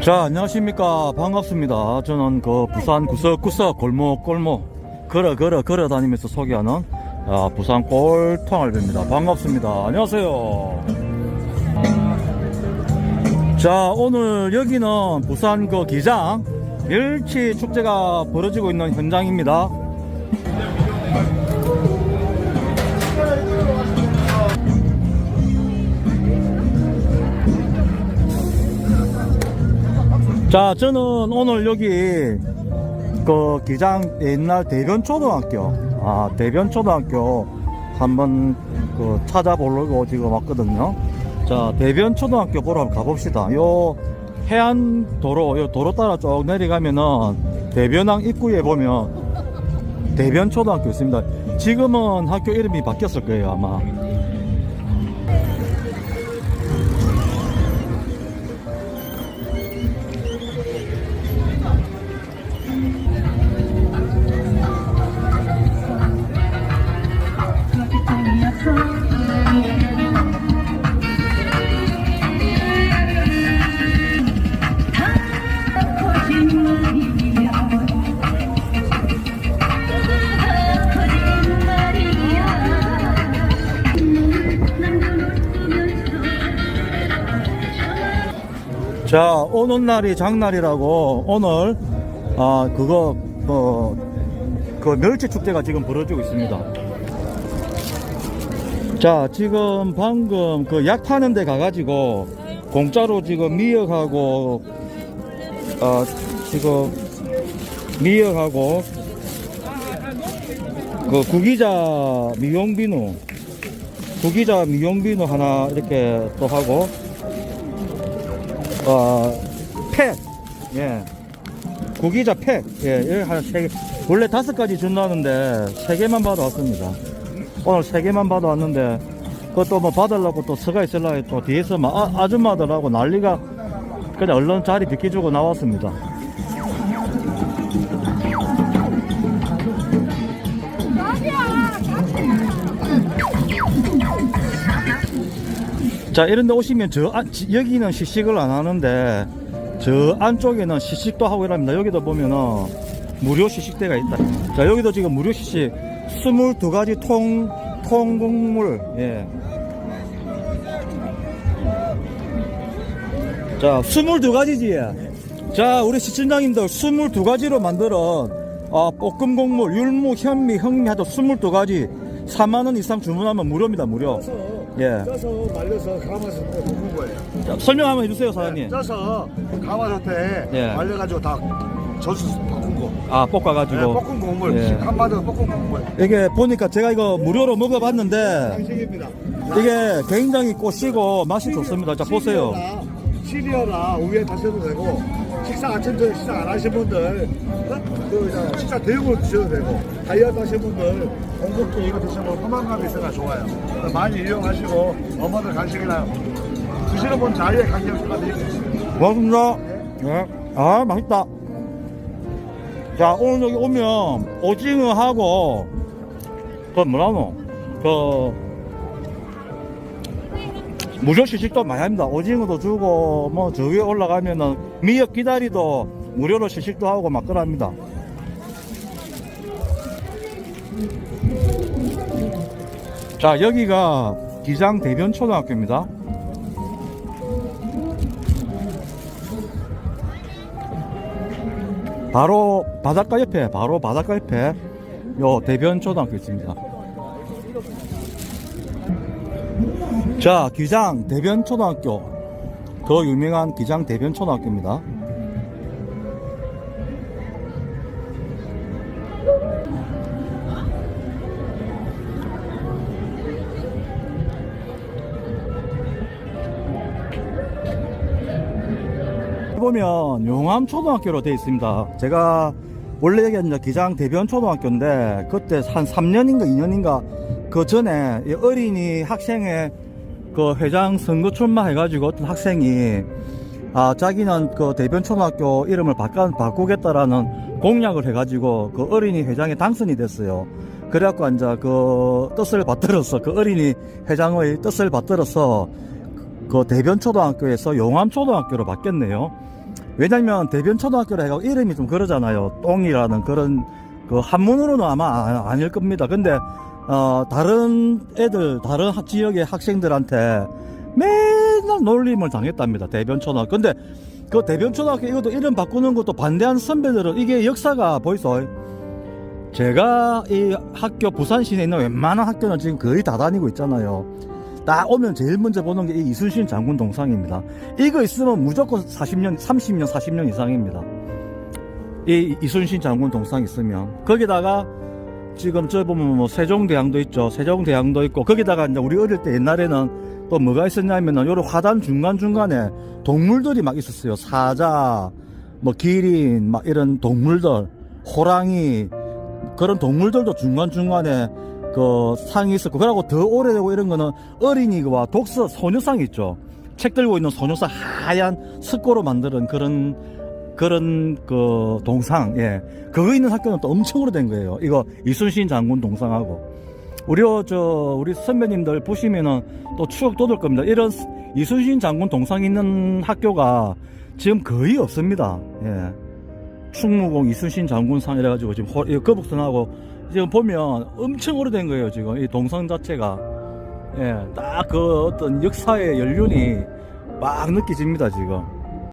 자, 안녕하십니까. 반갑습니다. 저는 그 부산 구석구석 골목골목 걸어 걸어 걸어 다니면서 소개하는 아, 부산 꼴통알배입니다. 반갑습니다. 안녕하세요. 자, 오늘 여기는 부산 그 기장 멸치 축제가 벌어지고 있는 현장입니다. 자, 저는 오늘 여기 그 기장 옛날 대변 초등학교, 아, 대변 초등학교 한번 그 찾아보려고 지금 왔거든요. 자, 대변 초등학교 보러 한번 가봅시다. 요 해안 도로, 요 도로 따라 쭉 내려가면은 대변항 입구에 보면 대변 초등학교 있습니다. 지금은 학교 이름이 바뀌었을 거예요, 아마. 자, 오는 날이 장날이라고 오늘 아 그거 뭐그 멸치 축제가 지금 벌어지고 있습니다. 자, 지금 방금 그약 타는 데 가가지고 공짜로 지금 미역하고 아 지금 미역하고 그 구기자 미용비누 구기자 미용비누 하나 이렇게 또 하고 어, 팩, 예. 구기자 팩, 예, 한세 개. 원래 다섯 가지 준다는데, 세 개만 받아왔습니다. 오늘 세 개만 받아왔는데, 그것도 뭐 받으려고 또 서가 있으려고 또 뒤에서 막 아, 아줌마들하고 난리가, 그냥 얼른 자리 비켜주고 나왔습니다. 자, 이런 데 오시면 저, 안, 지- 여기는 시식을 안 하는데, 저 안쪽에는 시식도 하고 이랍니다. 여기도 보면은 무료 시식대가 있다. 자, 여기도 지금 무료 시식 22가지 통, 통곡물, 예. 자, 22가지지. 자, 우리 시청자님들 22가지로 만들은 아, 볶음 곡물, 율무, 현미, 흥미 하도 22가지 4만원 이상 주문하면 무료입니다, 무료. 예. 쪄서 말려서 가마솥에 볶은 거예요. 자, 설명 한번 해주세요, 사장님. 쪄서 가마솥에 예. 말려가지고 다 젖을 볶은 거. 아, 네, 볶아가지고. 볶은 국물. 예. 한마디로 볶은 국물. 이게 보니까 제가 이거 무료로 먹어봤는데 양식입니다. 이게 굉장히 꼬시고 맛이 좋습니다. 자 보세요. 시리얼아 위에 다셔도 되고 식사 아침 저녁 식사 안 하신 분들 어? 그 이제 식사 대용으로 드셔도 되고 다이어트 하신 분들 공복도 이거 드시면 포만감이 있어가 좋아요. 많이 이용하시고 엄마들 간식이나 드시는 분 자유의 간격 축하드리겠습니다. 고맙습니다. 네. 아 맛있다. 자 오늘 여기 오면 오징어하고 그 뭐라노 그 무료 시식도 많이 합니다. 오징어도 주고 뭐 저 위에 올라가면은 미역 기다리도 무료로 시식도 하고 막 그럽니다. 자 여기가 기장 대변 초등학교입니다. 바로 바닷가 옆에 바로 바닷가 옆에 요 대변 초등학교 있습니다. 자 기장 대변 초등학교 더 유명한 기장 대변 초등학교입니다. 보면 용암 초등학교로 되어 있습니다. 제가 원래 여기 이제 기장 대변 초등학교인데 그때 한 3년인가 2년인가 그 전에 이 어린이 학생회 그 회장 선거 출마해가지고 어떤 학생이 아 자기는 그 대변 초등학교 이름을 바꿔, 바꾸겠다라는 공약을 해가지고 그 어린이 회장에 당선이 됐어요. 그래갖고 이제 그 뜻을 받들어서 그 어린이 회장의 뜻을 받들어서 그 대변 초등학교에서 용암 초등학교로 바뀌었네요. 왜냐면 대변 초등학교라 해가 이름이 좀 그러잖아요. 똥이라는 그런 그 한문으로는 아마 아- 아닐 겁니다. 근데 어 다른 애들 다른 학- 지역의 학생들한테 맨날 놀림을 당했답니다. 대변초등학교. 근데 그 대변초등학교 이것도 이름 바꾸는 것도 반대한 선배들은 이게 역사가 보이소. 제가 이 학교 부산 시내에 있는 웬만한 학교는 지금 거의 다 다니고 있잖아요. 딱 오면 제일 먼저 보는 게 이 이순신 장군 동상입니다. 이거 있으면 무조건 40년, 30년, 40년 이상입니다. 이 이순신 장군 동상 있으면 거기다가 지금 저 보면 뭐 세종대왕도 있죠. 세종대왕도 있고 거기다가 이제 우리 어릴 때 옛날에는 또 뭐가 있었냐면은 요런 화단 중간 중간에 동물들이 막 있었어요. 사자, 뭐 기린, 막 이런 동물들, 호랑이 그런 동물들도 중간 중간에 그 상이 있었고 그러고 더 오래되고 이런 거는 어린이와 독서 소녀상 있죠. 책 들고 있는 소녀상 하얀 습고로 만드는 그런 그런 그 동상 예 그거 있는 학교는 또 엄청 오래된 거예요. 이거 이순신 장군 동상하고 우리 어, 저 우리 선배님들 보시면은 또 추억 돋을 겁니다. 이런 이순신 장군 동상 있는 학교가 지금 거의 없습니다. 예. 충무공 이순신 장군상 이래 가지고 지금 호- 이 거북선하고 지금 보면 엄청 오래된 거예요. 지금 이 동상 자체가 예, 딱 그 어떤 역사의 연륜이 막 느껴집니다. 지금.